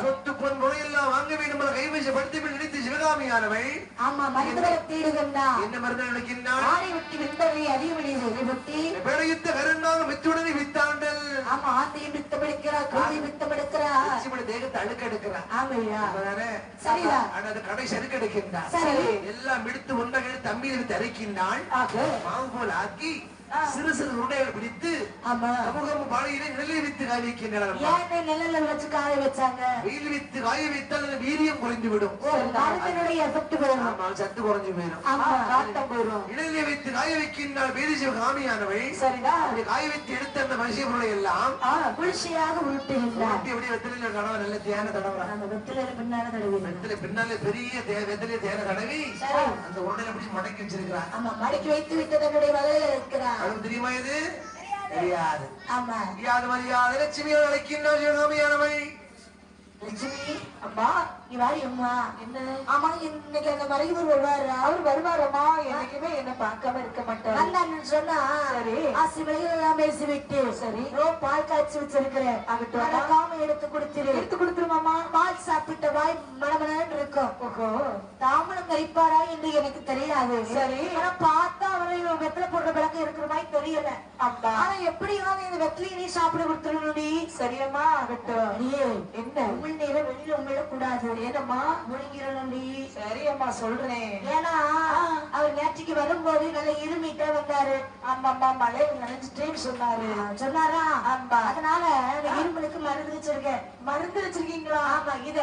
சொத்து பொன் பொருளெல்லாம் வாங்க வேண்டும் என கைவசப்படுத்தி நினைத்து சிவகாமியானவள் ஆமா மருந்துகளை தேடுகின்றார் என்ன மருந்து நினைக்கின்றாள் ஆடை வெட்டி விந்தவை அறிவுமணி வெட்டி. விளையுத்த கருணாக மித்துடனே வித்தாண்டல். ஆமா ஆந்தையும் வித்தம் எடுக்கிறார் கோழி வித்தம் எடுக்கிறார் சிவன தேகத்தை அழுக்கெடுக்கிறார். ஆமையா? சரிதான். ஆனா அது கடை செருக்கெடுக்கின்றார் சரி. எல்லாம் எடுத்து ஒன்றாக தம்பி எடுத்து அரைக்கின்றாள் மாவு போல் ஆக்கி சிறு சிறு உருண்டைகள் பிடித்து சமூகம் பானையிலே நிழலில் வித்து காய வைக்கின்றனர் நிழல்ல வச்சு காய வச்சாங்க? வெயில் வித்து காய வைத்தால் அந்த வீரியம் குறைந்து விடும் எஃபெக்ட் போயிடும் சத்து குறைஞ்சு போயிடும் காட்டம் போயிடும் நிழலில் வைத்து காய வைக்கின்றால் வேதி சிவகாமியானவள் சரிதான் காய வைத்து எடுத்த அந்த மனுஷ பொருளை எல்லாம் ஆ குளிர்ச்சியாக உருட்டுகின்றார். அப்படியே வெத்தலையில கணவன் நல்ல தியான தடவை. அந்த வெத்தில பின்னால தடவி. வெத்தலை பின்னாலே பெரிய வெத்தலையை தேன தடவி. அந்த உருண்டையில பிடிச்சு மடக்கி வச்சிருக்கிறார். ஆமா மடக்கி வைத்து விட்டு தன்னுடைய வலையில இருக்கிறார். அவளுக்கு தெரியுமா இது? தெரியாது. ஆமா. தெரியாது மரியாதை லட்சுமியோடு அழைக்கின்ற லட்சுமி அம்மா நீ அம்மா என்ன? ஆமா இன்னைக்கு அந்த மறைவர் வருவாரு. அவர் வருவாரம்மா. என்னைக்குமே என்ன பார்க்காம இருக்க மாட்டாரு. வந்தான்னு சொன்னா சரி. ஆசி விலைகள் எல்லாம் பேசி விட்டு சரி. ரோ பால் காய்ச்சி வச்சிருக்கிறேன். அகட்டும் மறக்காம எடுத்து கொடுத்துரு. எடுத்து கொடுத்துருமாமா பால் சாப்பிட்ட வாய் மனமனன்னு இருக்கும். ஓஹோ. தாமலம் கரிப்பாரா என்று எனக்கு தெரியாது. சரி. ஆனா பார்த்தா அவரை வெத்தலை போடுற விளக்கு இருக்கிற மாதிரி தெரியல. அப்பா எப்படியாவது இந்த வெத்தலையை நீ சாப்பிட கொடுத்துருடி சரியம்மா ஆகட்டும். நீ என்ன? உமிழ் நேரம் வெளியில உமிழ கூடாது. ஏனம்மா? முழுங்கிறனி சரியம்மா சொல்றேன். ஏன்னா அவர் நேற்றுக்கு வரும்போது நல்ல இருமிட்டே வந்தாரு. ஆமாம்மா மழை நினைச்சிட்டேன்னு சொன்னாரு. சொன்னாரா? ஆமா. அதனால மருந்து வச்சிருக்கேன். மருந்து வச்சிருக்கீங்களா? ஆமா இத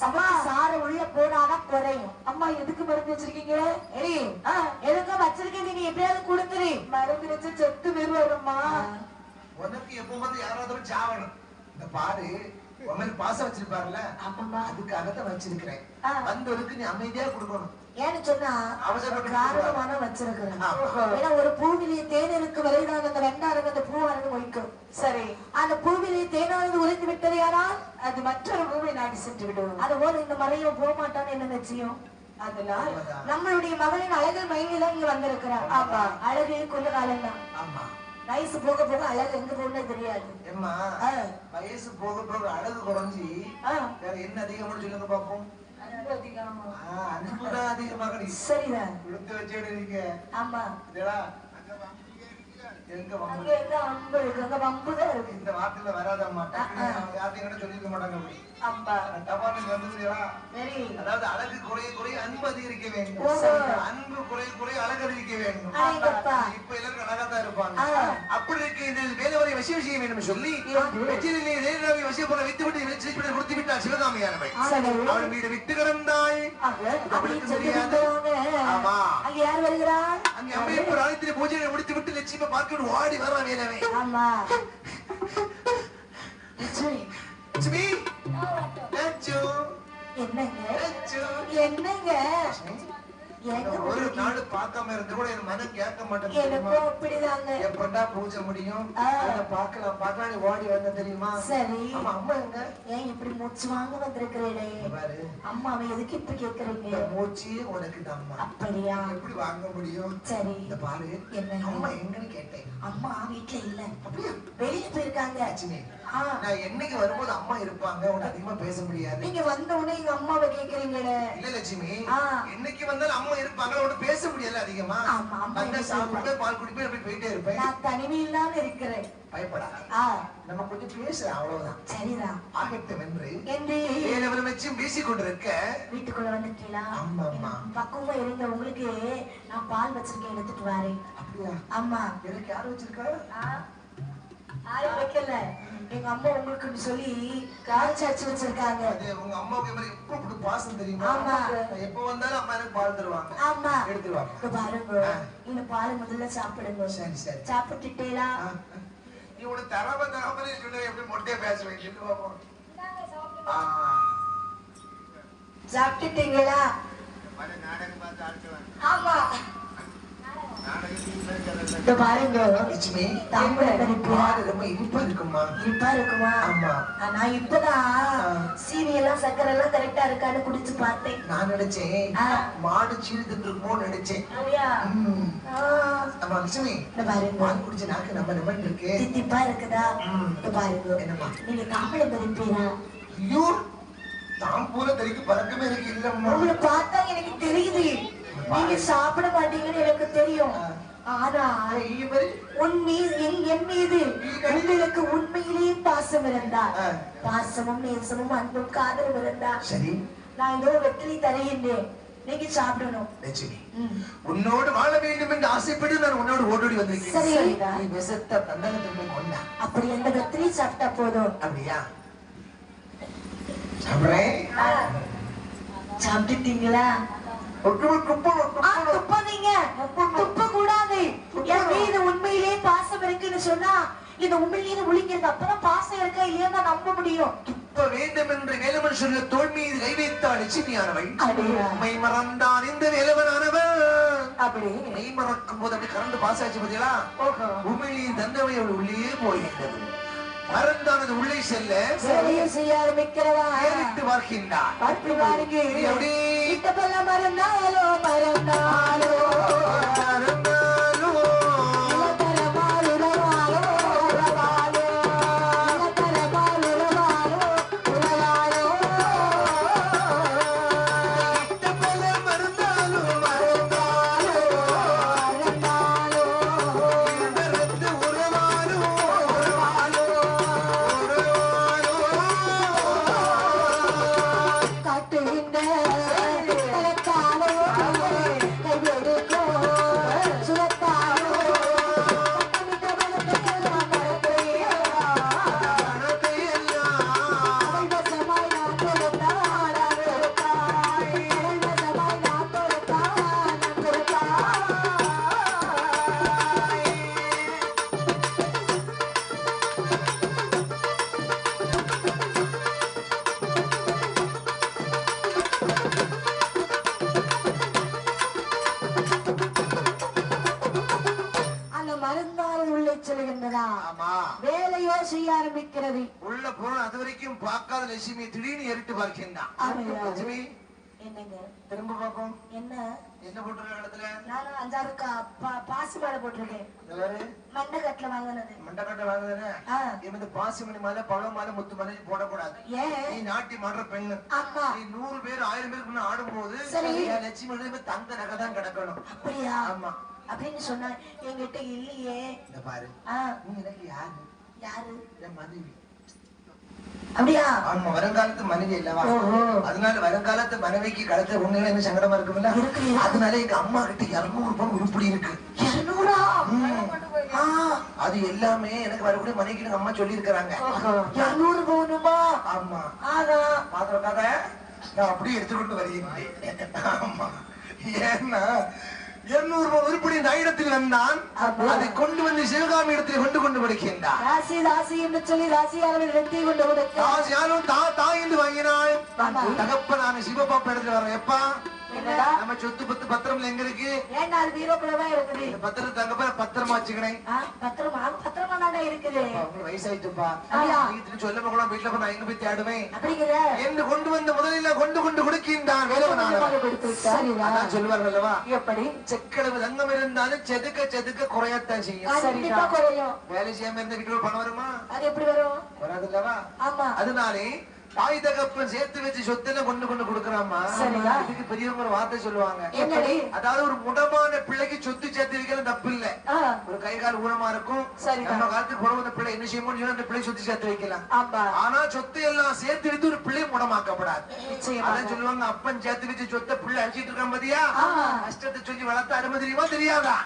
சமா சார உள்ள போனாதான் குறையும். அம்மா எதுக்கு மருந்து வச்சிருக்கீங்க? எடி வச்சிருக்கீங்க? நீங்க எப்படியாவது கொடுத்துரு. மருந்து வச்சு செத்து வருவாரும்மா உனக்கு வந்து யாராவது சாவணும். இந்த பாரு உன் மேல பாசம் வச்சிருப்பாருல்ல? ஆமாம்மா. அதுக்காகத்தான் வச்சிருக்கிறேன். வந்தவருக்கு நீ அமைதியா கொடுக்கணும். ஏன்னு சொன்னா காரணமான வச்சிருக்கிறேன். ஏன்னா ஒரு பூவிலேயே தேன் இருக்கு அந்த வெண்டாருக்கு அந்த பூவானது ஒழிக்கும் சரி. யாரால் அது மற்றொரு பூவை நாடி சென்று விடும் அது போல இந்த மறையும் போக மாட்டான்னு என்ன நிச்சயம்? அதனால் நம்மளுடைய மகளின் அழகு மயில இங்க வந்திருக்கிறார். ஆமா. அழகு கொஞ்ச காலம் தான் ஆமா. வயசு போக போக அழகு எங்க போகணும்னு தெரியாது. ஏம்மா ஆ, வயசு போக போக அழகு குறைஞ்சி. வேற என்ன அதிகம்னு சொல்லுங்க பாப்போம். அன்பு அதிகம். ஆ, அன்புதான் அதிகமாக சரிதான். கொடுத்து இருக்கீங்க ஆமா. இதடா, எங்க வாங்க எங்க அன்பு இருக்கு? அங்க வம்பு தான் இருக்கு. இந்த வார்த்தையில வராதம்மா. யார்த்தையும் கூட மாட்டாங்க அப்படி. அம்பா டபாலுக்கு வந்துருச்சா சரி. அதாவது அழகு குறைய குறைய அன்பு அதிகரிக்க வேண்டும். அன்பு குறைய குறைய அழகு அதிகரிக்க வேண்டும். அடேங்கப்பா. இப்ப எல்லாரும் அழகா தான் இருப்பாங்க. அப்படி இருக்க இந்த வேலைவரை செய்ய வேண்டும் சொல்லி? வெற்றிலே போல வித்து விட்டு வெற்றி செய்து கொடுத்து விட்டார் சிவகாமியானவள் சரி. அவள் வீடு விட்டு கிடந்தாள் அப்படி தெரியாது. ஆமா. அங்க யார் வருகிறார் அங்கே அம்மையப்பர் ஆலயத்திலே பூஜையை முடித்து விட்டு லட்சுமி பார்க்க ஓடி வர வேலவே. ஆமா. லட்சுமி, லட்சுமி லட்சு. என்னங்க? லட்சு. என்னங்க? ஒரு? நாடு பார்க்காம இருந்து கூட என் மனம் கேட்க மாட்டேங்குது எப்படா பூஜை முடியும். பார்க்கலாம். பார்க்கலாம் ஓடி வந்த தெரியுமா? சரி. அம்மா எங்க? ஏன் இப்படி மூச்சு வாங்க இங்க பாரு. அம்மாவை எதுக்கு இப்ப கேக்குறீங்க? மூச்சு உனக்கு தம்மா அப்படியா? எப்படி வாங்க முடியும்? சரி. இந்த பாரு. என்ன? அம்மா எங்கன்னு கேட்டேன். அம்மா வீட்டுல இல்ல. அப்படியா? வெளியே போயிருக்காங்க. லட்சுமி ஆ, நான் என்னைக்கு வரும்போது அம்மா இருப்பாங்க? உன்னை அதிகமா பேச முடியாது. நீங்க வந்த உடனே எங்க அம்மாவை கேக்குறீங்களே? இல்ல லட்சுமி. என்னைக்கு வந்தாலும் அம்மா இருப்பாங்க பேச முடியல அதிகமா. ஆமா, என்ன சாப்பிட்டு பால் குடிப்பேன் அப்படி போயிட்டே இருப்பேன். நான் தனிமையில்லாம இருக்கிறேன். பயப்படாத. ஆ. நம்ம கொஞ்சம் பேசுறேன் அவ்வளவுதான். சரிதான் ஆகட்டும் என்று என்று ஏழவரை வச்சும் பேசிக் கொண்டிருக்க வீட்டுக்குள்ள வந்துட்டீங்களா? ஆமா அம்மா பக்குவமா இருங்க உங்களுக்கு நான் பால் வச்சிருக்கேன் எடுத்துட்டு வரேன். அப்படியா? அம்மா எனக்கு யார் வச்சிருக்கா? வைக்கல. எங்க அம்மா உங்களுக்கு சொல்லி கால் சாச்சி வச்சிருக்காங்க. அது உங்க அம்மாவுக்கு மாதிரி எப்ப இப்படி பாசம் தெரியுமா? ஆமா. நான் எப்ப வந்தாலும் அம்மா எனக்கு பால் தருவாங்க. ஆமா. எடுத்துருவாங்க. பாருங்க. ஆ. இந்த பால் முதல்ல சாப்பிடுங்க. சரி சரி. சாப்பிட்டுட்டேலா. நீ உனக்கு தராம தராமலே சொல்ல எப்படி மொட்டையா பேசுவேன் சொல்லு பாப்போம். சாப்பிட்டுட்டீங்களா? நாடகம் பார்த்து ஆடுவேன் ஆமா. இந்த பாருங்க லட்சுமி? பாரு ரொம்ப இனிப்பா இருக்குமா இனிப்பா இருக்குமா? ஆமா. நான் இப்பதான். சீனி எல்லாம் சக்கரை எல்லாம் கரெக்டா இருக்கான்னு குடிச்சு பார்த்தேன். நான் நினைச்சேன். மாடு சீடு தின்றுமோ நினைச்சேன். ஆமா லட்சுமி. இந்த பாருங்க. பால் குடிச்ச நாக்கு நம்ம நிமிர்ந்து இருக்கு. தித்திப்பா இருக்குதா. இந்த பாருங்க. என்னம்மா? நீங்க தாம்பளம் பறிப்பீரா ஐயோ தாம்பூல தெரிக்கு பழக்கமே எனக்கு இல்லம்மா. உங்களை பார்த்தா எனக்கு தெரியுது. நீங்க சாப்பிட மாட்டீங்கன்னு எனக்கு தெரியும் ஆ. ஆனா ஐயோ, பாரு. உன் மீது என் மீது உங்களுக்கு உண்மையிலேயே பாசம் இருந்தா. பாசமும் நேசமும் அன்பும் காதலும் இருந்தா சரி நான் ஏதோ வெற்றிலை தருகின்றேன் நீங்க சாப்பிடணும் லட்சுமி. உன்னோடு வாழ வேண்டும் என்று ஆசைப்பட்டு நான் உன்னோடு ஓடோடி வந்திருக்கேன் சரி. நீ கொண்டா அப்படி அந்த வெற்றிலை சாப்பிட்டா போதும் அப்படியா சாப்பிடுறேன். சாப்பிட்டுட்டீங்களா துப்பாதீங்க. துப்ப கூடாது. என் மீது உண்மையிலே பாசம் இருக்குன்னு சொன்னா இந்த உண்மையிலே ஒளிங்கிறது அப்பதான் பாசம் இருக்கா இல்லையா நம்ப முடியும். துப்ப வேண்டும் என்று வேலவன் சொல்ல தோல் மீது கை வைத்தாள் லட்சுமியானவள்? உண்மை மறந்தான் இந்த வேலவனானவன் அப்படி. மெய் மறக்கும் போது அப்படி கரண்டு பாஸ் ஆச்சு பாத்தீங்களா உண்மையிலேயே தந்தவை அவள் உள்ளே போகின்றது மறந்தானது உள்ளே செல்ல வேலையும் செய்ய ஆரம்பிக்கிறதா ஏறிட்டு பார்க்கின்றார் பார்த்து பாருங்க மறந்தாலோ மறந்தாலோ மறந்தாலோ பார்க்காத லட்சுமி திடீர்னு ஏறிட்டு பார்க்கின்றான்? லட்சுமி என்னங்க? திரும்ப பார்ப்போம். என்ன? என்ன போட்டிருக்க இடத்துல? நானும் அஞ்சாறு பாசி மாலை போட்டிருக்கேன். மண்டக்கட்டுல வாங்கினது. மண்டக்கட்டை வாங்குதானே ஆ. இந்த பாசிமணி மாலை பழம் மாலை முத்து மாலை போடக்கூடாது. நீ நாட்டியம் ஆடுற பெண்ணு. நீ நூறு பேர் ஆயிரம் பேருக்கு முன்ன ஆடும்போது லட்சுமி தங்க நகை தான் கிடக்கணும். அப்படியா? ஆமா. அப்படின்னு சொன்ன என்கிட்ட இல்லையே. இந்த பாரு. நீ எனக்கு யாரு? யாரு? என் மனைவி. அப்படியா? ஆமா வருங்காலத்து மனைவி இல்லவா. அதனால வருங்காலத்து மனைவிக்கு கழுத்த உண்மையில என்ன சங்கடமா இருக்கும்ல இருக்கு. அதனால எங்க அம்மா கிட்ட இருநூறு பவுன் உருப்படி இருக்கு. அது எல்லாமே எனக்கு வரக்கூடிய மனைவிக்கு எங்க அம்மா சொல்லி இருக்கிறாங்க ஓஹோ. இருநூறு பவுனுமா ஆமா. ஆகா பாத்திரக்காக நான் அப்படியே எடுத்துக்கொண்டு வருகிறேன் ஆமா. ஏன்னா இருநூறு ரூபாய் உருப்படி இந்த இடத்தில் வந்தான். அதை கொண்டு வந்து சிவகாமி இடத்தில் கொண்டு கொண்டு படிக்கின்றார் ராசி ராசி என்று சொல்லி ராசியாளர்கள் நிறுத்தி கொண்டு கொடுக்க தா தாய் என்று வாங்கினாள். தகப்பனான சிவபாப்பா இடத்துல வரேன் எப்பா நம்ம சொத்து பத்து பத்திரம் எங்க இருக்கு? ஏன்டா அது வீரோக்குள்ளதான் இருக்குது? இந்த பத்திரத்தை தங்கப்பா பத்திரமா வச்சுக்கிறேன். பத்திரமா? பத்திரமா தானே இருக்குது? வயசாயிட்டுப்பா சொல்ல போகலாம் வீட்டுல போய் நான் எங்க போய் தேடுவேன்? என்று கொண்டு வந்து முதலில் கொண்டு கொண்டு கொடுக்கின்றான். வேலவனானவன் சொல்லுவார்கள் அல்லவா? எப்படி? செக்களவு தங்கம் இருந்தாலும் செதுக்க செதுக்க குறையத்தான் செய்யும். வேலை செய்யாம இருந்த வீட்டுல பணம் வருமா? அது எப்படி வரும்? வராது அல்லவா? ஆமா. அதனாலே தாய் தகப்பன் சேர்த்து வச்சு சொத்துல கொண்டு கொண்டு கொடுக்கறாமா? இதுக்கு பெரியவங்க ஒரு வார்த்தை சொல்லுவாங்க. அதாவது ஒரு முடமான பிள்ளைக்கு சொத்து சேர்த்து வைக்கலாம் தப்பு இல்ல. ஒரு கை கால் ஊனமா இருக்கும். நம்ம காலத்துக்கு அந்த பிள்ளை என்ன செய்யுமோ அந்த பிள்ளை சொத்து சேர்த்து வைக்கலாம். ஆனா சொத்து எல்லாம் சேர்த்து வைத்து ஒரு பிள்ளை முடமாக்கப்படாது. அதான் சொல்லுவாங்க அப்பன் சேர்த்து வச்சு சொத்தை பிள்ளை அழிச்சிட்டு இருக்கான் பாத்தியா. கஷ்டத்தை சொல்லி வளர்த்த அருமை தெரியுமா தெரியாதா?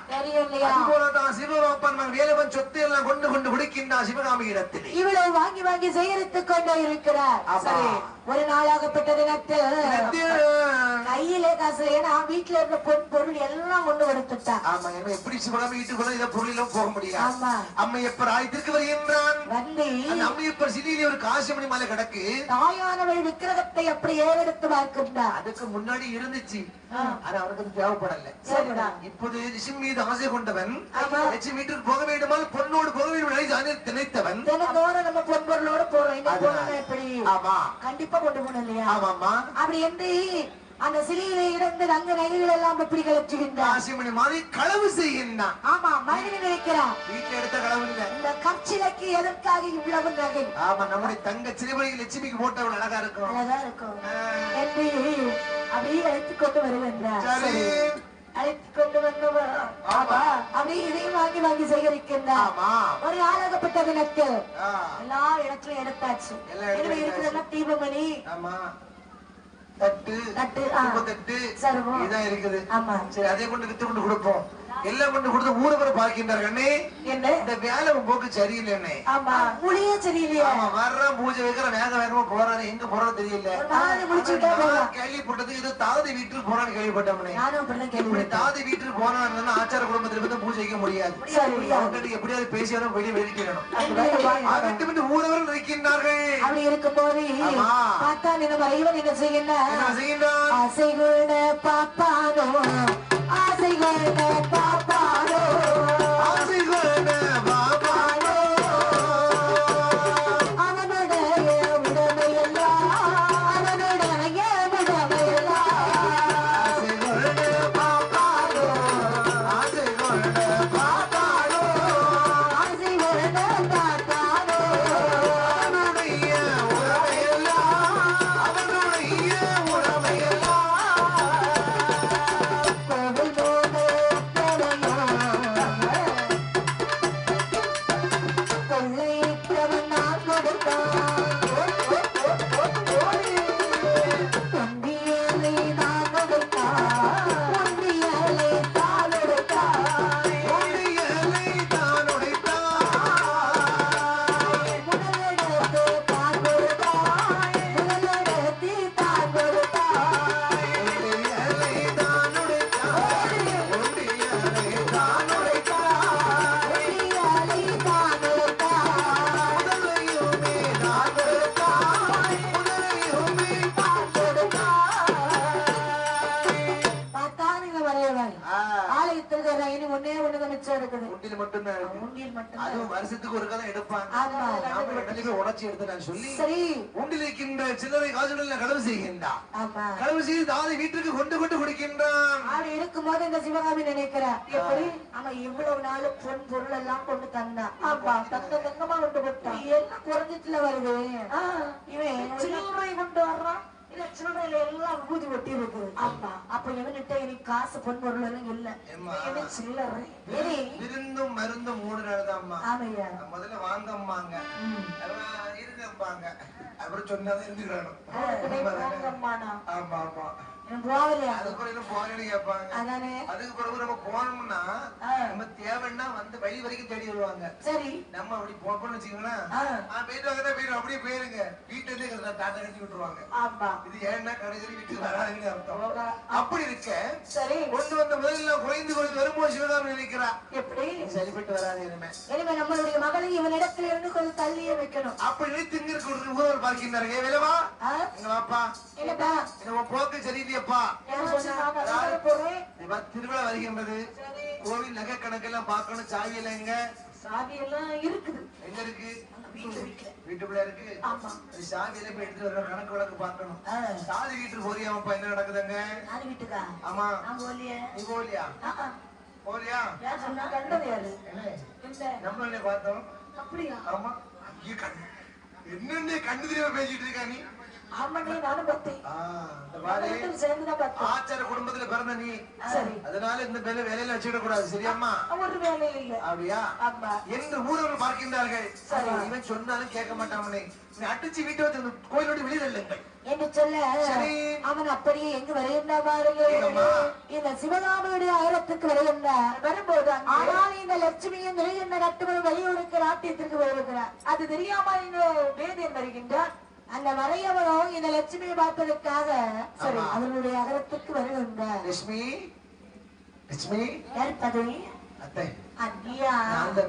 அது போலதான் சிவபாப்பன் வேலவன் சொத்து எல்லாம் கொண்டு கொண்டு கொடுக்கின்றான் சிவகாமி இடத்திலே. இவளை வாங்கி வாங்கி சேகரித்துக் கொண்டே இருக்கிறார். சரி ஒரு நாளாகப்பட்ட இடத்தில் கையிலே காசு ஏன்னா வீட்டுல இருந்த பொன் பொருள் எல்லாம் கொண்டு கொடுத்துட்டா ஆமா ஏன்னா எப்படி சிவகாமி வீட்டுக்குள்ள இதை பொருள் எல்லாம் போக முடியாது ஆமா. அம்மையப்பர் ஆயத்திற்கு வருகின்றான்? வந்து அந்த அம்மையப்பர் சிலையிலே ஒரு காசிமணி மாலை கிடக்கு? தாயானவள் விக்கிரகத்தை அப்படி ஏறெடுத்து பார்க்கின்றார் அதுக்கு முன்னாடி இருந்துச்சு. ஆனா அவனுக்கு தேவைப்படல. சரிடா. இப்போது ரிஷி மீது ஆசை கொண்டவன். லட்சுமி வீட்டுக்கு போக வேண்டுமால் பொண்ணோடு போக வேண்டும் திணைத்தவன். தினந்தோறும் நம்ம பொன்பொருளோட போறோம். ஆமா கண்டிப்பா கொண்டு போகணும் இல்லையா? ஆமாமா அப்படி என்று அந்த சிலையில இருந்து ரங்க நகைகள் எல்லாம் எப்படி கலச்சுகின்றார் காசிமணி மாலை களவு செய்கின்றான். ஆமா மனிதன் நினைக்கிறார் வீட்டுல எடுத்த களவு இல்ல. இந்த கற்சிலைக்கு எதற்காக இவ்வளவு நகை? ஆமா நம்முடைய தங்க சிறுமணி லட்சுமிக்கு போட்டவள் அழகா இருக்கும். அழகா இருக்கும். என்று அப்படியே அழைத்துக் கொண்டு அழைத்துக் கொண்டு வந்தவர். ஆமா. அப்படியே இதையும் வாங்கி வாங்கி சேகரிக்கின்றார் ஆமா. ஒரு ஆளாகப்பட்ட விளக்கு. எல்லா இடத்துலயும் எடுத்தாச்சு. எனவே இருக்கிறதெல்லாம் தீபமணி. ஆமா. தட்டு. தட்டு. தட்டு சர்வம். இதான் இருக்குது. ஆமா சரி. அதை கொண்டு வித்து கொண்டு கொடுப்போம். எல்லாம் கொண்டு கொடுத்து ஊரவரை பார்க்கின்றார் கண்ணே என்ன? இந்த வேலை போக்கு சரியில்லை அண்ணே. ஆமா. மொழியே சரியில்லையா. ஆமா வர்ற பூஜை வைக்கிற வேக வேகமா போறாரு. எங்க போறாரு தெரியல. கேள்விப்பட்டது இது தாதி வீட்டுக்கு போறான்னு கேள்விப்பட்டோம்னே தாதி வீட்டுக்கு போனா ஆச்சார குடும்பத்துல இருந்து பூஜை வைக்க முடியாது. எப்படியாவது பேசி வரும் வெளியே அப்படி அதற்கு வந்து ஊரவர்கள் இருக்கின்றார்கள் அப்படி இருக்கும்போது ஆமா. பார்த்தா நம்ம இறைவன் என்ன என்ன செய்கின்றார் ஆசைகுள்ள பாப்பானோ? ஆசைகுள்ள பாப்பானோ மட்டும்தான் அதுவும் வருஷத்துக்கு ஒரு கதை எடுப்பாங்க. உடைச்சி எடுத்து நான் சொல்லி சில்லறை களவு செய்கின்றான் செய்து வீட்டுக்கு கொண்டு கொண்டு கொடுக்கின்றான். ஆடு இருக்கும்போது இந்த சிவகாமி நினைக்கிறா. எப்படி? அவன் இவ்வளவு நாள் பொன் பொருள் எல்லாம் கொண்டு தந்தான். ஆமா தங்க தங்கமா கொண்டு கொடுத்தான் எல்லாம் குறைஞ்சிட்டுல வருது. இவன் சில்லறை கொண்டு வர்றான். சில்லறையில எல்லாம் ஊதி ஒட்டி இருக்குது ஆமா. அப்ப இவன்கிட்ட எனக்கு காசு பொன் பொருள் எல்லாம் இல்ல. சில்லறை. விருந்தும் மருந்தும் மூணு நாள் தான்மா ஆமையா முதல்ல வாங்கம்மாங்க. இருங்கம்பாங்க அப்புறம் சொன்னாதான் இருந்துக்கணும். ஆமா ஆமா போகலையா அதானே? அதுக்கு பிறகு நம்ம போனோம்னா. நம்ம தேவைன்னா வந்து வழி வரைக்கும் தேடி வருவாங்க. சரி. நம்ம அப்படி போப்போம்னு வச்சுக்கோங்களேன். போயிட்டு வாங்க போயிட்டு அப்படியே போயிருங்க. வீட்டுல இருந்தே டாட்டா கட்டி விட்டுருவாங்க. இது ஏன்னா கடைசி வீட்டுக்கு வராதுன்னு அர்த்தம். அப்படி இருக்க சரி. கொண்டு வந்த முதல்ல குறைந்து குறைந்து வரும்போது சிவகாமி நினைக்கிறா. எப்படி? சரிப்பட்டு வராது இனிமே. இனிமே நம்மளுடைய மகளை இவனிடத்துல இருந்து கொஞ்சம் தள்ளியே வைக்கணும். அப்படி நினைத்து இங்க இருக்க ஊழல் பார்க்கின்றார்கள். ஏ வேலவா வாப்பா. இந்த உன் போக்கு சரியில்லையப்பா மாதிரி திருவிழா வருகின்றது? கோவில் நகை கணக்கெல்லாம் பார்க்கணும். சாவி எல்லாம் எங்க? சாவி எல்லாம் இருக்குது. எங்க இருக்கு? வீட்டுக்குள்ள இருக்கு. சாவி எல்லாம் போய் எடுத்துட்டு வர கணக்கு வழக்கு பார்க்கணும். சாதி வீட்டுக்கு போறியாமப்பா என்ன நடக்குதுங்க? ஆமா. நீ போலியா? போலியா? யார் சொன்னா? கண்டது யாரு? என்ன? இல்ல நம்ம என்ன பார்த்தோம். அப்படியா? ஆமா. என்னன்னு கண்டு தெரியாம பேசிட்டு இருக்கா நீ? ஆமாண்ணே நானும் பார்த்தோம் ஆச்சார குடும்பத்துல பிறந்த நீ. சரி அதனால இந்த வேலை வேலையில வச்சுக்கிட கூடாது சரியாம்மா ஒரு வேலையும் இல்ல. அப்படியா? ஆமா. என்று ஊரவர்கள் பார்க்கின்றார்கள். சரி. இவன் சொன்னாலும் கேட்க மாட்டாமனே அடிச்சு வீட்டை வந்து கோயிலோட வெளியில் இல்லைங்கள் என்று சொல்ல. அவன் அப்படியே எங்கு வருகின்ற பாருங்க? இந்த சிவகாமியுடைய ஆயிரத்துக்கு வருகின்ற வரும்போது ஆனால் இந்த லட்சுமியும் நிறைகின்ற கட்டுமணி வழியோடுக்கு நாட்டியத்திற்கு வருகிறார். அது தெரியாம இந்த வேதியன் வருகின்றார். அந்த வரையவனோ இந்த லட்சுமியை பார்ப்பதற்காக சரி. அவர்களுடைய அகரத்துக்கு வருகின்றார் லட்சுமி லட்சுமி யார் பதவி அத்தை அந்த